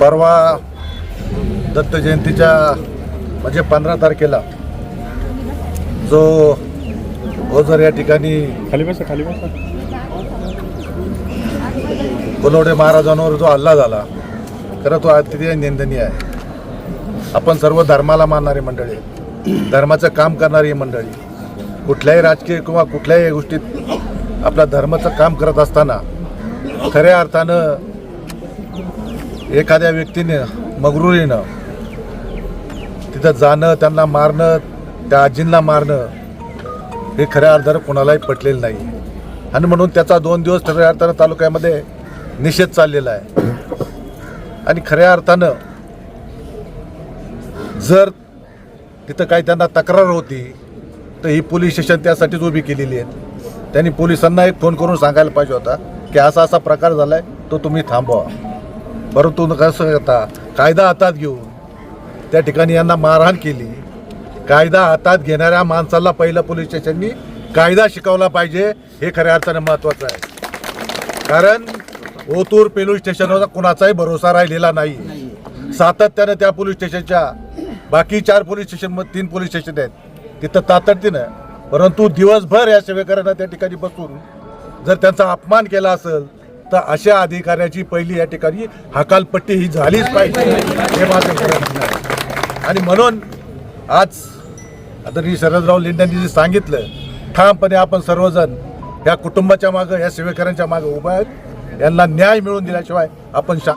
परवा दत्त जयंतीच्या म्हणजे पंधरा तारखेला जो ओझर या ठिकाणी खाली बसा खाली बसा कोलवडे महाराजांवर जो हल्ला झाला खरं तो अतिशय निंदनीय आहे आपण सर्व धर्माला मानणारी मंडळी. धर्माचं काम करणारी मंडळी कुठल्याही राजकीय किंवा कुठल्याही गोष्टीत आपल्या धर्माचं काम करत असताना खऱ्या अर्थानं एखाद्या व्यक्तीने मगरुरीनं तिथं जाणं त्यांना मारणं त्या आजींना मारणं हे खऱ्या अर्थानं कोणालाही पटलेलं नाही. आणि म्हणून त्याचा दोन दिवस खऱ्या अर्थानं तालुक्यामध्ये निषेध चाललेला आहे. आणि खऱ्या अर्थानं जर तिथं काही त्यांना तक्रार होती तर ही पोलीस स्टेशन त्यासाठीच उभी केलेली आहेत त्यांनी पोलिसांना एक फोन करून सांगायला पाहिजे होता की असा असा प्रकार झाला आहे तो तुम्ही थांबवा. परंतु कसं करता कायदा हातात घेऊन त्या ठिकाणी यांना मारहाण केली. कायदा हातात घेणाऱ्या माणसाला पहिलं पोलीस स्टेशननी कायदा शिकवला पाहिजे हे खऱ्या अर्थानं महत्त्वाचं आहे. कारण ओतूर पोलीस स्टेशनवर कुणाचाही भरोसा राहिलेला नाही. सातत्यानं त्या पोलीस स्टेशनच्या बाकी चार पोलीस स्टेशन तीन पोलीस स्टेशन आहेत. तिथं तातडतीनं परंतु दिवसभर या सेवेकरांना त्या ठिकाणी बसून जर त्यांचा अपमान केला असेल तर अशा अधिकाऱ्याची पहिली या ठिकाणी हकालपट्टी ही झालीच पाहिजे. हे माझं आणि म्हणून आज आदरणीय शरदराव लेंड्यांनी जे सांगितलं ठामपणे आपण सर्वजण या कुटुंबाच्या मागं या सेवेकरांच्या मागं उभा आहेत. यांना न्याय मिळवून दिल्याशिवाय आपण शा